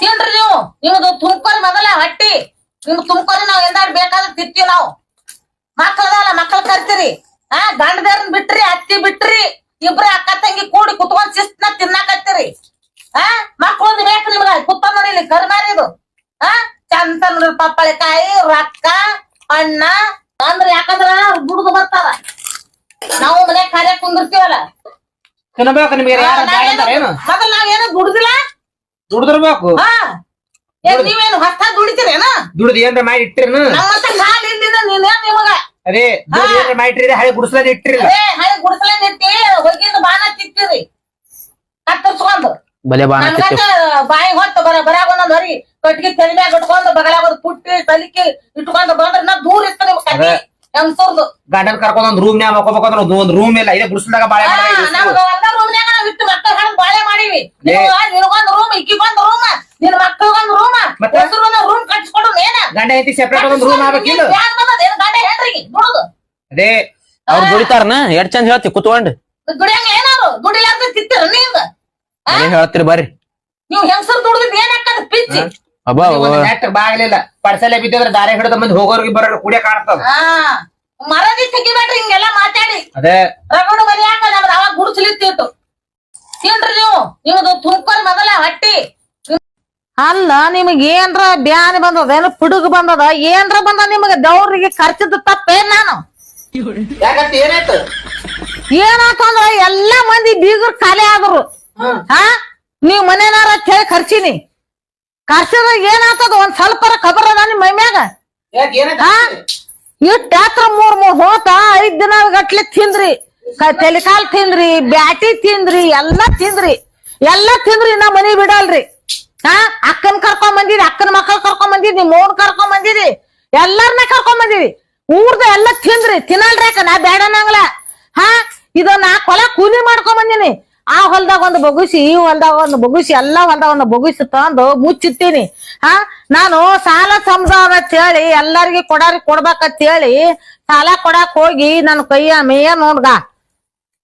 ತಿನ್ರಿ ನೀವು. ನಿಮ್ದು ತುಮ್ಕೋರಿ ಮೊದಲ ಹಟ್ಟಿ. ನಿಮ್ ತುಮ್ಕೋರಿ ನಾವ್ ಎಲ್ಲಾರು ಬೇಕಾದ್ರೆ ತಿಂತೀವಿ ನಾವು. ಮಕ್ಕಳದಲ್ಲ ಮಕ್ಕಳ ಕರ್ತೀರಿ. ಆ ಗಂಡದರ್ನ್ ಬಿಟ್ರಿ ಅತ್ತಿ ಬಿಟ್ರಿ ಇಬ್ರು ಅಕ್ಕ ತಂಗಿ ಕೂಡಿ ಕುತ್ಕೊಂಡ್ ಶಿಸ್ತ್ನ ತಿನ್ನಾಕತ್ತೀರಿ. ಆ ಮಕ್ಕಳೊಂದು ಬೇಕು ನಿಮ್ಗ. ಕುತ್ತ ನೋಡಿ ಇಲ್ಲಿ ಕರ್ಮಾರಿ ಇದು. ಆ ಚಂದ ನೋಡಿ ಪಪ್ಪಳಿಕಾಯಿ ರೊಕ್ಕ ಅಣ್ಣ ಅಂದ್ರೆ ಯಾಕಂದ್ರ ದುಡ್ದು ಬರ್ತಾರ ನಾವು ಮನೆ ಕಾರ್ಯ ಕುಂದಿರ್ತೀವಲ್ಲ. ತಿನ್ಬೇಕು ನಿಮ್ಗೆ ಮೊದಲ್ ನಾವ್ ಏನು ದುಡ್ದಿಲ್ಲ. ದುಡ್ದಿರ್ಬೇಕು. ಹಾ. ಏ, ನೀವೇನು ಹೊಸ ದುಡಿತೀರೇನ? ದುಡ್ದು ಏನ್ರ ಮಾಡಿ ಇಟ್ಟಿರೇನು? ನಮ್ಮಂತ ಕಾಲ್ ಇಲ್ದಿನ ನೀನೇನ್ ನಿಮಗ? ಅದೇ ದುಡ್ದು ಏನ್ರ ಮಾಡಿ ಇಟ್ಟಿರಿ ಹಳೆ ಗುಡಿಸ್ಲಾದ ಇಟ್ಟಿರಿಲ್ಲ ಏ ಹಳೆ ಗುಡಿಸಲ ಹೋಗಿಂದ ಕತ್ತರ್ಸ್ಕೊಂಡು. ಬಲೆ ಬಾಣ ಬಾಯಿ ಹೊತ್ತು ಬರ ಬರಾಗ ಒಂದೊಂದ್ ಹೊರಿ ಕಟ್ಗಿ ತೆಲಿಮ್ಯಾಗ ಇಟ್ಕೊಂಡು ಬಗಲಾಗ ಒಂದ್ ಪುಟ್ಟಿ ತಲಿಕೆ ಇಟ್ಕೊಂಡು ಬಂದ್ರ ನಾ ದೂರ ಇತ್ತು ನಿಮ್ ಕಟ್ಟಿ. ಹೆಂಗ್ಸೂರ್ದು. ಗಂಡನ್ ಕರ್ಕೊಂಡ್ ಒಂದ್ ರೂಮ್ ನ್ಯಾಗ ಒಂದ್ ರೂಮ್ ಇಲ್ಲ. ಇದೇ ಗುಡಿಸ್ಲಾಗ ಬಾಳೆ ಹಾ, ಮಾಡಿ ನಮ್ಗ ಒಂದ ರೂಮ್ನ್ಯಾಗ ನಾವ್ ಇಟ್ಟು ಮತ್ತೆ ಬಾಳೆ ಮಾಡಿವಿ. ನಿನಗೊಂದ್ ರೂಮ್ ಇಕ್ಕಿಗೊಂದ್ ರೂಮ್ ನಿನ್ ಮಕ್ಕಳಿಗೊಂದ್ ರೂಮ್ ಮತ್ತೆ? ಹೆಸರು ರೂಮ್ ಕಟ್ಸ್ಕೊಡು ಏನ? ಗಂಡ ಐತಿ ಸೆಪರೇಟ್ ಒಂದು ರೂಮ್ ಆಗ್ಬೇಕಿಲ್ಲ? ಗಂಡ ಹೆಂಡ್ರಿಗೆ? ದುಡುದು ಅದೇ ಅವ್ರು ದುಡಿತಾರನ? ಎಷ್ಟ್ ಚಂದ ಹೇಳ್ತಿ ಕುತ್ಕೊಂಡ್. ದುಡಿಯಂಗ ಏನಾರು ದುಡಿಲಾರ್ದ ತಿತ್ತೀರ ನೀವ್ ಹೇಳ್ತೀರಿ ಬರ್ರಿ. ನೀವ್ ಹೆಂಗಸರು ದುಡಿದ್ ಏನ್ ಹಾಕದ ಪಿಚ್ಚಿ? ಅಬ್ಬಾ ಬಾಗ್ಲಿಲ್ಲ ಪಡ್ಸಲೆ ಬಿದ್ದಿದ್ರೆ ದಾರಿ ಹಿಡಿದ ಮಂದಿ ಹೋಗೋರ್ಗೆ ಬರೋರು ಕುಡಿಯ ಕಾಣ್ತದ. ಹಾ ಮರದಿ ತೆಗಿಬೇಡ್ರಿ ಹಿಂಗೆಲ್ಲ ಮಾತಾಡಿ. ಅದೇ. ರಗಡು ಮನಿ ಹಾಕ ನಮ್ದು ಅವಾಗ ಗುಡಿಸ್ಲಿತ್ತಿತ್ತು ತಿನ್ರಿ ನೀವು. ನಿಮ್ದು ತುಮ್ಕೋರಿ ಮೊದಲ ಹೊಟ್ಟಿ. ಅಲ್ಲ ನಿಮಗ್ ಏನ್ರ ಬ್ಯಾನ್ ಬಂದದ ಏನ್ ಪುಡುಗ್ ಬಂದದ ಏನ್ರ ಬಂದ ನಿಮಗ ದೌರಿಗೆ ಖರ್ಚದ ತಪ್ಪೇನ್ ನಾನು. ಯಾಕಂತ ಏನಾಯ್ತು? ಏನಾತಂದ್ರ ಎಲ್ಲಾ ಮಂದಿ ಬೀಗರು ಖಾಲಿ ಆದ್ರು. ಹಾ. ನೀವ್ ಮನೇನಾರ ಹೇಳಿ ಖರ್ಚಿನಿ ಖರ್ಚದ ಏನಾತದ? ಒಂದ್ ಸ್ವಲ್ಪರ ಖಬರ್ ಅದ ನಿಮ್ ಮೈಮ್ಯಾಗ ಇಟ್ಟ ಹತ್ರ ಮೂರ್ ಮೂರ್ ಹೋತ ಐದ್ ದಿನ ಗಟ್ಲೆ ತಿಂದ್ರಿ. ತೆಲಿಕಾಲ್ ತಿಂದ್ರಿ ಬ್ಯಾಟಿ ತಿಂದ್ರಿ ಎಲ್ಲಾ ತಿಂದ್ರಿ. ಎಲ್ಲಾ ತಿಂದ್ರಿ ನಾ ಮನಿ ಬಿಡಲ್ರಿ. ಹಾ? ಅಕ್ಕನ್ ಕರ್ಕೊಂಡ್ ಬಂದಿರಿ ಅಕ್ಕನ ಮಕ್ಕಳ ಕರ್ಕೊಂಡ್ ಬಂದಿರಿ ಮೋನ್ ಕರ್ಕೊಂಡ್ ಬಂದಿರಿ ಎಲ್ಲಾರ್ನ ಕರ್ಕೊಂಡ್ ಬಂದಿರಿ ಊರ್ದ ಎಲ್ಲ ತಿಂದ್ರಿ, ತಿನ್ನಲ್ರಿ ನಾ ಬೇಡ ನಂಗ್ಲ. ಹಾ? ಇದು ನಾ ಕೊಲ ಕೂಲಿ ಮಾಡ್ಕೊಂಡ್ ಬಂದಿನಿ. ಆ ಹೊಲ್ದಾಗ ಒಂದು ಬಗುಸಿ, ಈ ಹೊಲ್ದಾಗ ಒಂದು ಬಗುಸಿ, ಎಲ್ಲಾ ಹೊಲ್ದಾಗ ಒಂದು ಬಗುಸಿ ತಂದು ಮುಚ್ಚಿಟ್ಟೀನಿ. ಹಾ? ನಾನು ಸಾಲ ಅಂತ ಹೇಳಿ ಎಲ್ಲಾರಿಗೆ ಕೊಡಾರಿ, ಕೊಡ್ಬೇಕಂತ ಹೇಳಿ ಸಾಲ ಕೊಡಾಕ್ ಹೋಗಿ ನನ್ನ ಕೈಯ ಮೇಯ ನೋಡ್ಗ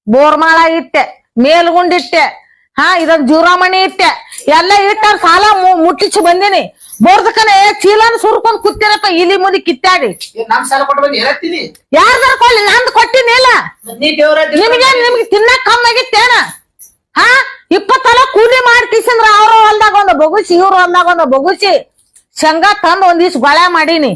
ಬೋರ್ಮಾಳ ಇಟ್ಟೆ ಮೇಲ್ಗುಂಡಿಟ್ಟೆ ಹಾ ಇದೊಂದ್ ಜೂರಾಮಣಿ ಇಟ್ಟೆ. ಎಲ್ಲ ಇಟ್ಟಾರ ಸಾಲ ಮುಟ್ಟಿಸಿ ಬಂದಿನಿ. ಬೋರ್ದಕನೆ ಚೀಲನ ಸುರ್ಕೊಂಡ್ ಕೂತಿರಪ್ಪ ಇಲಿ ಮುದಿ ಕಿತ್ತಾಡಿ. ನಮ್ ಸಾಲ ಕೊಟ್ಟು ಬಂದು ಏನತ್ತೀನಿ ಯಾರ್ದಾರ ಕೊಡ್ಲಿ? ನಂದ್ ಕೊಟ್ಟಿನಿಲ್ಲ ನಿಮ್ಗೆ ನಿಮ್ಗೆ ತಿನ್ನಕ್ ಕಮ್ಮಿ ಆಗಿತ್ತೇನ? ಹಾ ಇಪ್ಪತ್ತಲ ಕೂಲಿ ಮಾಡ್ತೀಸಂದ್ರ ಅವ್ರ ಹೊಲ್ದಾಗ ಒಂದು ಬಗುಸಿ ಇವ್ರ ಹೊಲ್ದಾಗ ಒಂದು ಬಗುಸಿ ಶೇಂಗಾ ತಂದ್ ಒಂದಿಷ್ಟು ಗೊಳೆ ಮಾಡೀನಿ.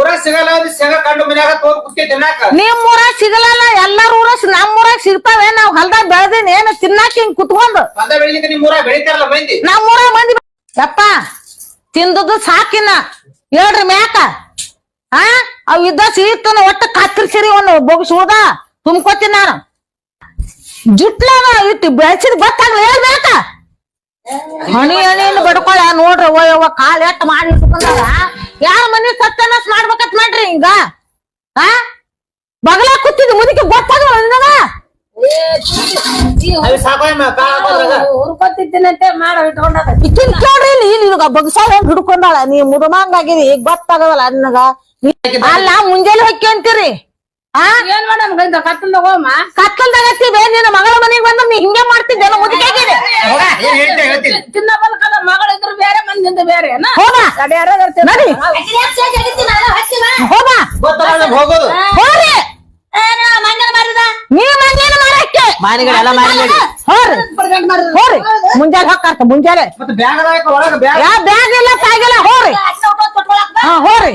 ಊರಾಗ ಸಿಗಲ್ಲ ಕಂಡು ಮನ್ಯಾಗ ತೋರ್ ಕುತ್ತಿ ತಿನ್ನಾಕ? ನಿಮ್ ಊರಾಗ ಸಿಗಲ್ಲ ಎಲ್ಲಾರ ಊರ ನಮ್ ಊರಾಗ ಸಿಗ್ತಾವೆ ನಾವ್ ಹೊಲ್ದಾಗ ಬೆಳ್ದಿನಿ ಏನ ತಿನ್ನಾಕ ಹಿಂಗ್ ಕುತ್ಕೊಂಡು. ನಮ್ಮೂರ ನಿಮ್ ಊರಾಗ ಮಂದಿ? ಯಪ್ಪ ತಿಂದದ್ದು ಸಾಕಿನ. ಹೇಳ್ರಿ ಮ್ಯಾಕ. ಹಾ ಅವ್ ಇದ್ದ ಸೀತನ ಒಟ್ಟ ಕತ್ತರಿಸಿರಿ ಒಂದು ಬೊಗ್ಸ್ ಹೋದ ತುಂಬ್ಕೋತೀನಿ ನಾನು. ಜುಟ್ಲೇನ ಇಟ್ಟು ಬೆಳೆಸಿದ್ ಗೊತ್ತಾಗ್ಲಿ ಹೇಳ್ಬೇಕ ಹಣಿ ಹಣಿಯಿಂದ ಬಡ್ಕೊಳ ನೋಡ್ರಿ ಓ ಯವ್ವ ಕಾಲ್ ಎಟ್ ಮಾಡಿ ಇಟ್ಕೊಂಡಾರ ಯಾರ ಮನಿ ಸತ್ಯನಾಶ ಮಾಡ್ಬೇಕತ್ ಮಾಡ್ರಿ ಹಿಂಗ ಹಾ ಬಗಲ ಕೂತಿದ್ ಮುದುಕಿ ಗೊತ್ತಾಗಲ್ಲ ಹಾಕೋದ್ರಾಗ ಹುರ್ಕೊತಿದ್ದೀನಂತೆ ಮಾಡ ಇಟ್ಕೊಂಡದ ಇಕ್ಕಿನ್ ಕೇಳ್ರಿ ಇಲ್ಲಿ ನಿನಗ ಬಗ್ಸಾಳ ಹೆಂಗ್ ಹಿಡ್ಕೊಂಡಾಳ. ನೀ ಮುದುಮಂಗಾಗಿರಿ ಈಗ ಗೊತ್ತಾಗವಲ್ಲ ನಿನಗ? ಅಲ್ಲ ಮುಂಜಾನೆ ಹೊಕ್ಕಿ ಅಂತೀರಿ. ಆ? ಏನ್ ಮಾಡಮ್ ಹೋಗಮ್ಮ ಕತ್ತಲ್ದಾಗ ಹಚ್ಚಿದೆ ನಿನ್ನ ಮಗಳ ಮನೆಗೆ ಬಂದ ನೀ ಹಿಂಗೆ ಮಾಡ್ತಿದ್ದೆ ಮುದುಕಾಗಿದೆ ಹೋಗ, ಏನ್ ಹೇಳ್ತಾ ಹೇಳ್ತೀನಿ ತಿನ್ನ ಬಲ್ಕದ ಮಗಳು ಇದ್ರು ಬೇರೆ ಮಂದಿಂದು ಬೇರೆ ಏನ ಹೋಗ ಅದ್ ಯಾರ್ಯಾರು ಇರ್ತೀರ? ನಡಿ. ಹೋಗ ಹೋಗೋದು ಹೋರಿ ನೀ ಮಾನಿಗಳು ಎಲ್ಲ ಮಾನಿಗಳು. ಹೋರಿ. ಹೋರಿ ಮುಂಜಾನೆ ಹೊಕ್ಕಾರ್ತ ಮುಂಜಾನೆ. ಮತ್ತೆ ಬ್ಯಾಗ್ ಅದಾಕ ಒಳಗ ಬ್ಯಾಗ್. ಯಾ ಬ್ಯಾಗ್ ಇಲ್ಲ ತಾಗಿಲ್ಲ ಹೋರಿ ಹಾ ಹೋರಿ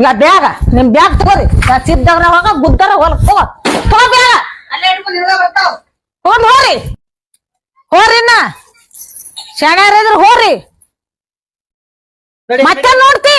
ಈಗ ಬ್ಯಾಗ? ನಿಮ್ ಬ್ಯಾಗ್ ತಗೋರಿ ಸಿದ್ದವ್ರ ಹೋಗ ಗುದ್ದರ ಹೊಲಕ್ ತಗೋ. ಬ್ಯಾಗ. ಹೋರಿ ಹೋರಿನ ಶಣ್ಯಾರ ಹೋರಿ ಮತ್ತೆ ನೋಡ್ತಿ.